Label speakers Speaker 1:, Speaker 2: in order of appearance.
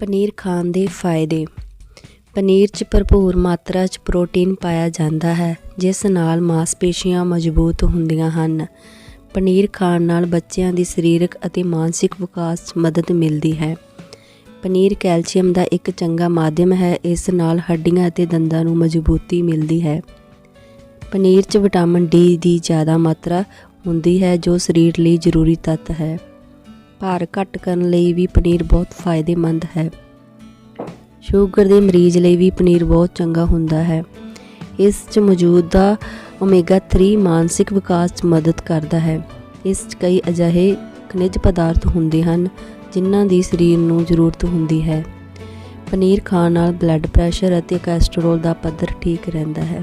Speaker 1: ਪਨੀਰ ਖਾਣ ਦੇ ਫਾਇਦੇ। ਪਨੀਰ 'ਚ ਭਰਪੂਰ ਮਾਤਰਾ 'ਚ ਪ੍ਰੋਟੀਨ ਪਾਇਆ ਜਾਂਦਾ ਹੈ, ਜਿਸ ਨਾਲ ਮਾਸਪੇਸ਼ੀਆਂ ਮਜ਼ਬੂਤ ਹੁੰਦੀਆਂ ਹਨ। ਪਨੀਰ ਖਾਣ ਨਾਲ ਬੱਚਿਆਂ ਦੀ ਸਰੀਰਕ ਅਤੇ ਮਾਨਸਿਕ ਵਿਕਾਸ 'ਚ ਮਦਦ ਮਿਲਦੀ ਹੈ। ਪਨੀਰ ਕੈਲਸ਼ੀਅਮ ਦਾ ਇੱਕ ਚੰਗਾ ਮਾਧਿਅਮ ਹੈ, ਇਸ ਨਾਲ ਹੱਡੀਆਂ ਅਤੇ ਦੰਦਾਂ ਨੂੰ ਮਜ਼ਬੂਤੀ ਮਿਲਦੀ ਹੈ। ਪਨੀਰ 'ਚ ਵਿਟਾਮਿਨ ਡੀ ਦੀ ਜ਼ਿਆਦਾ ਮਾਤਰਾ ਹੁੰਦੀ ਹੈ, ਜੋ ਸਰੀਰ ਲਈ ਜ਼ਰੂਰੀ ਤੱਤ ਹੈ। ਭਾਰ ਘੱਟ ਕਰਨ ਲਈ ਵੀ ਪਨੀਰ ਬਹੁਤ ਫਾਇਦੇਮੰਦ ਹੈ। ਸ਼ੂਗਰ ਦੇ ਮਰੀਜ਼ ਲਈ ਵੀ ਪਨੀਰ ਬਹੁਤ ਚੰਗਾ ਹੁੰਦਾ ਹੈ। ਇਸ 'ਚ ਮੌਜੂਦਾ ਓਮੇਗਾ 3 ਮਾਨਸਿਕ ਵਿਕਾਸ 'ਚ ਮਦਦ ਕਰਦਾ ਹੈ। ਇਸ 'ਚ ਕਈ ਅਜਿਹੇ ਖਣਿਜ ਪਦਾਰਥ ਹੁੰਦੇ ਹਨ, ਜਿਨ੍ਹਾਂ ਦੀ ਸਰੀਰ ਨੂੰ ਜ਼ਰੂਰਤ ਹੁੰਦੀ ਹੈ। ਪਨੀਰ ਖਾਣ ਨਾਲ ਬਲੱਡ ਪ੍ਰੈਸ਼ਰ ਅਤੇ ਕੋਲੇਸਟ੍ਰੋਲ ਦਾ ਪੱਧਰ ਠੀਕ ਰਹਿੰਦਾ ਹੈ।